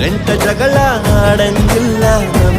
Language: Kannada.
ரெண்ட ஜகலா நாடன் இல்லா நம்ம